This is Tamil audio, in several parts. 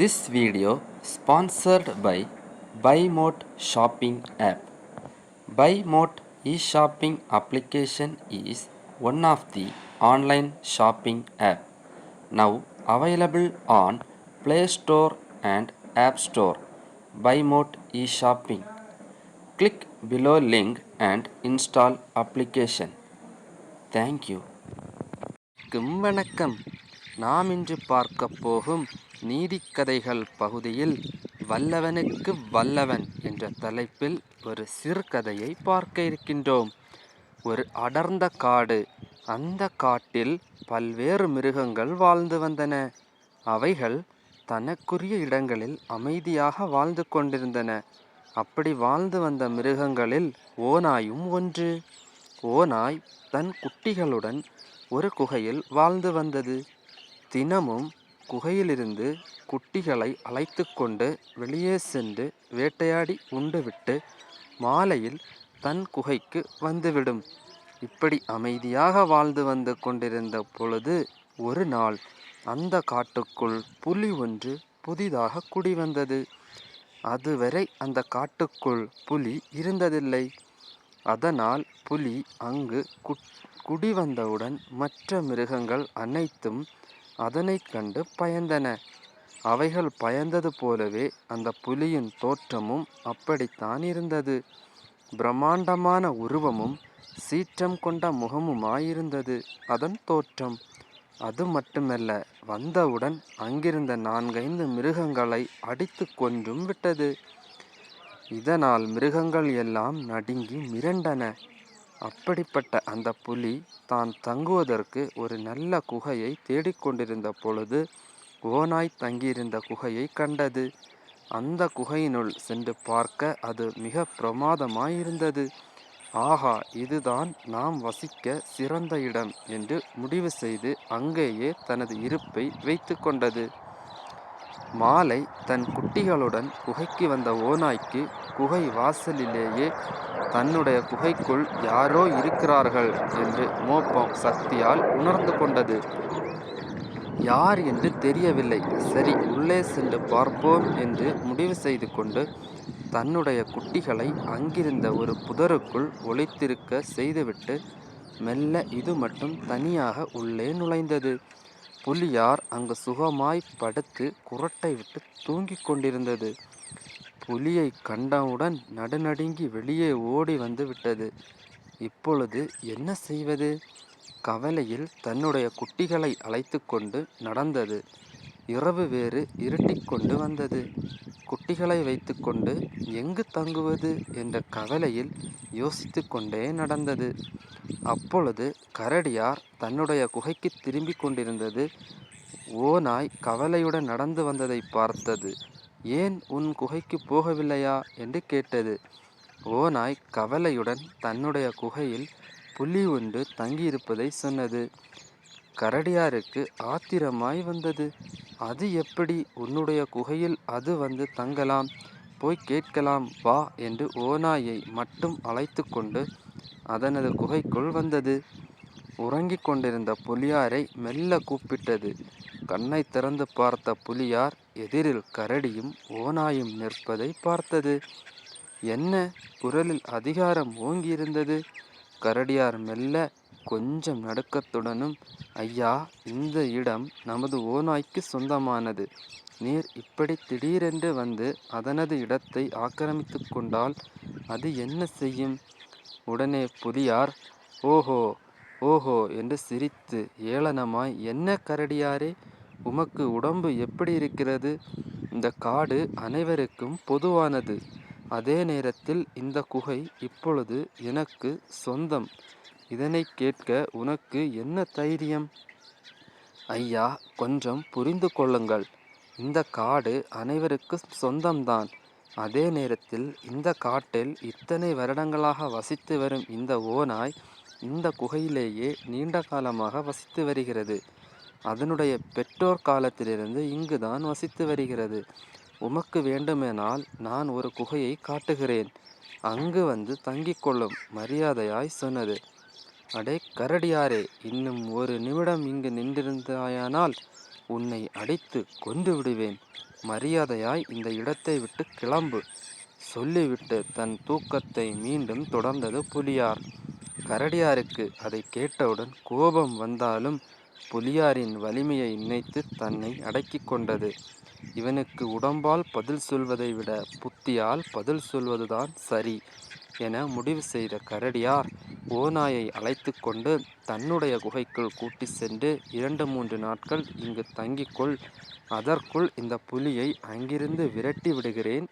This video sponsored by BuyMote shopping app. BuyMote e-shopping application is one of the online shopping app now available on Play Store and App Store. BuyMote e-shopping. Click below link and install application. Thank you. க்கும் வணக்கம் நாம் இன்று பார்க்க போகும் நீதிக்கதைகள் பகுதியில் வல்லவனுக்கு வல்லவன் என்ற தலைப்பில் ஒரு சிறுகதையை பார்க்க இருக்கின்றோம். ஒரு அடர்ந்த காடு அந்த காட்டில் பல்வேறு மிருகங்கள் வாழ்ந்து வந்தன. அவைகள் தனக்குரிய இடங்களில் அமைதியாக வாழ்ந்து கொண்டிருந்தன. அப்படி வாழ்ந்து வந்த மிருகங்களில் ஓநாயும் ஒன்று. ஓநாய் தன் குட்டிகளுடன் ஒரு குகையில் வாழ்ந்து வந்தது. தினமும் குகையிலிருந்து குட்டிகளை அழைத்து கொண்டு வெளியே சென்று வேட்டையாடி உண்டுவிட்டு மாலையில் தன் குகைக்கு வந்துவிடும். இப்படி அமைதியாக வாழ்ந்து வந்து கொண்டிருந்த பொழுது ஒரு நாள் அந்த காட்டுக்குள் புலி ஒன்று புதிதாக குடிவந்தது. அதுவரை அந்த காட்டுக்குள் புலி இருந்ததில்லை. அதனால் புலி அங்கு குடிவந்தவுடன் மற்ற மிருகங்கள் அனைத்தும் அதனை கண்டு பயந்தன. அவைகள் பயந்தது போலவே அந்த புலியின் தோற்றமும் அப்படித்தான் இருந்தது. பிரம்மாண்டமான உருவமும் சீற்றம் கொண்ட முகமுமாயிருந்தது அதன் தோற்றம். அது மட்டுமல்ல வந்தவுடன் அங்கிருந்த நான்கைந்து மிருகங்களை அடித்து கொன்றும் விட்டது. இதனால் மிருகங்கள் எல்லாம் நடுங்கி மிரண்டன. அப்படிப்பட்ட அந்த புலி தான் தங்குவதற்கு ஒரு நல்ல குகையை தேடிக்கொண்டிருந்த பொழுது ஓனாய் தங்கியிருந்த குகையை கண்டது. அந்த குகையினுள் சென்று பார்க்க அது மிக பிரமாதமாயிருந்தது. ஆஹா இதுதான் நாம் வசிக்க சிறந்த இடம் என்று முடிவு செய்து அங்கேயே தனது இருப்பை வைத்து கொண்டது. மாலை தன் குட்டிகளுடன் குகைக்கு வந்த ஓநாய்க்கு குகை வாசலிலேயே தன்னுடைய குகைக்குள் யாரோ இருக்கிறார்கள் என்று மோப்பம் சக்தியால் உணர்ந்து கொண்டது. யார் என்று தெரியவில்லை. சரி உள்ளே சென்று பார்ப்போம் என்று முடிவு செய்து கொண்டு தன்னுடைய குட்டிகளை அங்கிருந்த ஒரு புதருக்குள் ஒளித்திருக்க செய்துவிட்டு மெல்ல இது மட்டும் தனியாக உள்ளே நுழைந்தது. புலியார் அங்கு சுகமாய் படுத்து குரட்டை விட்டு தூங்கிக் கொண்டிருந்தது. புலியை கண்டவுடன் நடுநடுங்கி வெளியே ஓடி வந்து விட்டது. இப்பொழுது என்ன செய்வது? கவலையில் தன்னுடைய குட்டிகளை அழைத்து கொண்டு நடந்தது. இரவு வேறு இருட்டிக்கொண்டு வந்தது. குட்டிகளை வைத்துக்கொண்டு எங்கு தங்குவது என்ற கவலையில் யோசித்து கொண்டே நடந்தது. அப்பொழுது கரடியார் தன்னுடைய குகைக்கு திரும்பிக் கொண்டிருந்தது. ஓநாய் கவலையுடன் நடந்து வந்ததை பார்த்தது. ஏன் உன் குகைக்கு போகவில்லையா? என்று கேட்டது. ஓநாய் கவலையுடன் தன்னுடைய குகையில் புலி ஒன்று தங்கியிருப்பதை சொன்னது. கரடியாருக்கு ஆத்திரமாய் வந்தது. அது எப்படி? உன்னுடைய குகையில் அது வந்து தங்கலாம். போய் கேட்கலாம் வா என்று ஓநாயை மட்டும் அழைத்து கொண்டு அதனது குகைக்குள் வந்தது. உறங்கிக் கொண்டிருந்த புலியாரை மெல்ல கூப்பிட்டது. கண்ணை திறந்து பார்த்த புலியார் எதிரில் கரடியும் ஓநாயும் நிற்பதை பார்த்தது. என்ன? குரலில் அதிகாரம் ஓங்கியிருந்தது? கரடியார் மெல்ல கொஞ்சம் நடுக்கத்துடனும். ஐயா இந்த இடம் நமது ஓநாய்க்கு சொந்தமானது. நீர் இப்படி திடீரென்று வந்து அதனது இடத்தை ஆக்கிரமித்து கொண்டால் அது என்ன செய்யும்? உடனே புதியார் ஓஹோ ஓஹோ என்று சிரித்து ஏளனமாய் என்ன கரடியாரே உமக்கு உடம்பு எப்படி இருக்கிறது? இந்த காடு அனைவருக்கும் பொதுவானது. அதே நேரத்தில் இந்த குகை இப்பொழுது எனக்கு சொந்தம். இதனை கேட்க உனக்கு என்ன தைரியம்? ஐயா கொஞ்சம் புரிந்து கொள்ளுங்கள். இந்த காடு அனைவருக்கும் சொந்தம்தான். அதே நேரத்தில் இந்த காட்டில் இத்தனை வருடங்களாக வசித்து வரும் இந்த ஓநாய் இந்த குகையிலேயே நீண்ட காலமாக வசித்து வருகிறது. அதனுடைய பெற்றோர் காலத்திலிருந்து இங்குதான் வசித்து வருகிறது. உமக்கு வேண்டுமெனால் நான் ஒரு குகையை காட்டுகிறேன். அங்கு வந்து தங்கிக் கொள்ளும் மரியாதையாய் சொன்னது. அடே கரடியாரே இன்னும் ஒரு நிமிடம் இங்கு நின்றிருந்தாயானால் உன்னை அடித்து கொன்று விடுவேன். மரியாதையாய் இந்த இடத்தை விட்டு கிளம்பு. சொல்லிவிட்டு தன் தூக்கத்தை மீண்டும் தொடர்ந்தது புலியார். கரடியாருக்கு அதை கேட்டவுடன் கோபம் வந்தாலும் புலியாரின் வலிமையை நினைத்து தன்னை அடக்கிக் கொண்டது. இவனுக்கு உடம்பால் பதில் சொல்வதை விட புத்தியால் பதில் சொல்வதுதான் சரி. என முடிவு செய்த கரடியார் ஓநாயை அழைத்து கொண்டு தன்னுடைய குகைக்குள் கூட்டி சென்று இரண்டு மூன்று நாட்கள் இங்கு தங்கிக்கொள் அதற்குள் இந்த புலியை அங்கிருந்து விரட்டி விடுகிறேன்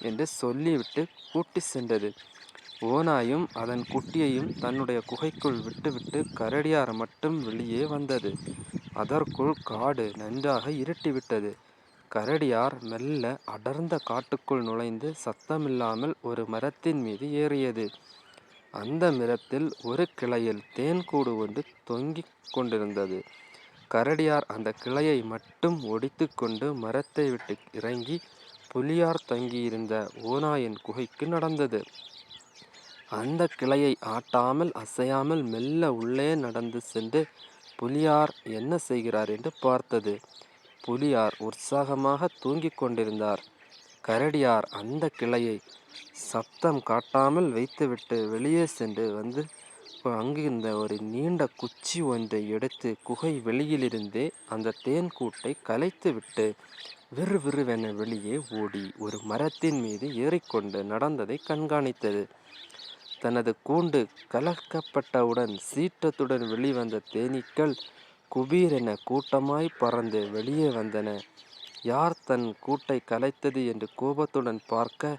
என்று சொல்லிவிட்டு கூட்டி சென்றது. ஓநாயும் அதன் குட்டியையும் தன்னுடைய குகைக்குள் விட்டுவிட்டு கரடியார் மட்டும் வெளியே வந்தது. அதற்குள் காடு நன்றாக இருட்டிவிட்டது. கரடியார் மெல்ல அடர்ந்த காட்டுக்குள் நுழைந்து சத்தமில்லாமல் ஒரு மரத்தின் மீது ஏறியது. அந்த மரத்தில் ஒரு கிளையில் தேன் கூடு ஒன்று தொங்கிக் கொண்டிருந்தது. கரடியார் அந்த கிளையை மட்டும் ஒடித்து கொண்டு மரத்தை விட்டு இறங்கி புலியார் தங்கியிருந்த ஓநாயின் குகைக்கு நடந்தது. அந்த கிளையை ஆட்டாமல் அசையாமல் மெல்ல உள்ளே நடந்து சென்று புலியார் என்ன செய்கிறார் என்று பார்த்தது. புலியார் உற்சாகமாக தூங்கிக் கொண்டிருந்தார். கரடியார் அந்த கிளையை சப்தம் காட்டாமல் வைத்துவிட்டு வெளியே சென்று வந்து அங்கிருந்த ஒரு நீண்ட குச்சி ஒன்றை எடுத்து குகை வெளியிலிருந்தே அந்த தேன் கூட்டை கலைத்துவிட்டு விறு விறுவென வெளியே ஓடி ஒரு மரத்தின் மீது ஏறிக்கொண்டு நடந்ததை கண்காணித்தது. தனது கூண்டு கலக்கப்பட்டவுடன் சீற்றத்துடன் வெளிவந்த தேனீக்கள் குபீரென கூட்டமாய் பறந்து வெளியே வந்தன. யார் தன் கூட்டை கலைத்தது என்று கோபத்துடன் பார்க்க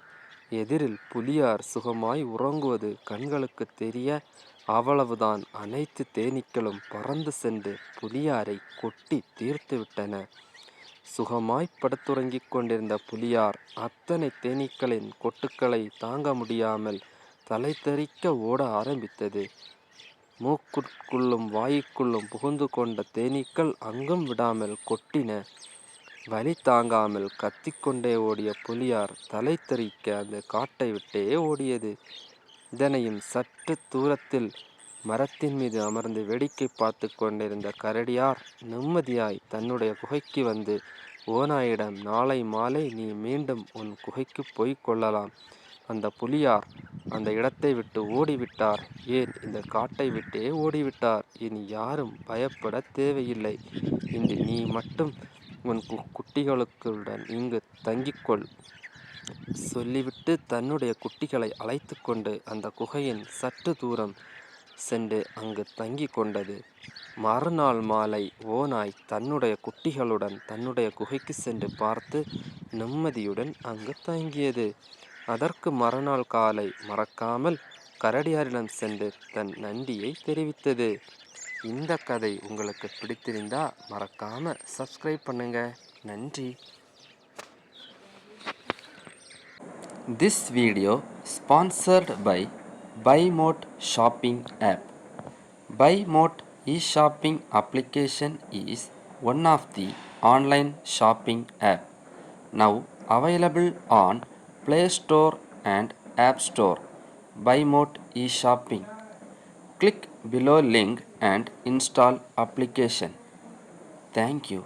எதிரில் புலியார் சுகமாய் உறங்குவது கண்களுக்கு தெரிய அவ்வளவுதான். அனைத்து தேனீக்களும் பறந்து சென்று புலியாரை கொட்டி தீர்த்துவிட்டன சுகமாய்ப் சுகமாய் படுத்துறங்கிக் கொண்டிருந்த புலியார் அத்தனை தேனீக்களின் கொட்டுக்களை தாங்க முடியாமல் தலைதெறிக்க ஓட ஆரம்பித்தது. மூக்குக்குள்ளும் வாய்க்குள்ளும் புகுந்து கொண்ட தேனீக்கள் அங்கும் விடாமல் கொட்டின வலி தாங்காமல் கத்திக்கொண்டே ஓடிய புலியார் தலை தெறிக்க அந்த காட்டை விட்டே ஓடியது. இதனையும் சற்று தூரத்தில் மரத்தின் மீது அமர்ந்து வேடிக்கை பார்த்து கொண்டிருந்த கரடியார் நிம்மதியாய் தன்னுடைய குகைக்கு வந்து ஓநாயிடம் நாளை மாலை நீ மீண்டும் உன் குகைக்கு போய்க் கொள்ளலாம். அந்த புலியார் அந்த இடத்தை விட்டு ஓடிவிட்டார். ஏன்? இந்த காட்டை விட்டே ஓடிவிட்டார். இனி யாரும் பயப்பட தேவையில்லை. இன்று நீ மட்டும் உன் குட்டிகளுக்குடன் இங்கு தங்கிக்கொள். சொல்லிவிட்டு தன்னுடைய குட்டிகளை அழைத்து கொண்டு அந்த குகையின் சற்று தூரம் சென்று அங்கு தங்கி கொண்டது. மறுநாள் மாலை ஓநாய் தன்னுடைய குட்டிகளுடன் தன்னுடைய குகைக்கு சென்று பார்த்து நிம்மதியுடன் அங்கு தங்கியது. அதற்கு மறுநாள் காலை மறக்காமல் கரடியாரிடம் சென்று தன் நன்றியை தெரிவித்தது. இந்த கதை உங்களுக்கு பிடித்திருந்தா மறக்காமல் சப்ஸ்கிரைப் பண்ணுங்க. நன்றி. This video sponsored by by mod shopping app by mod e shopping application is one of the online shopping app now available Play Store and App Store. Buy Mode e-Shopping. Click below link and install application. Thank you.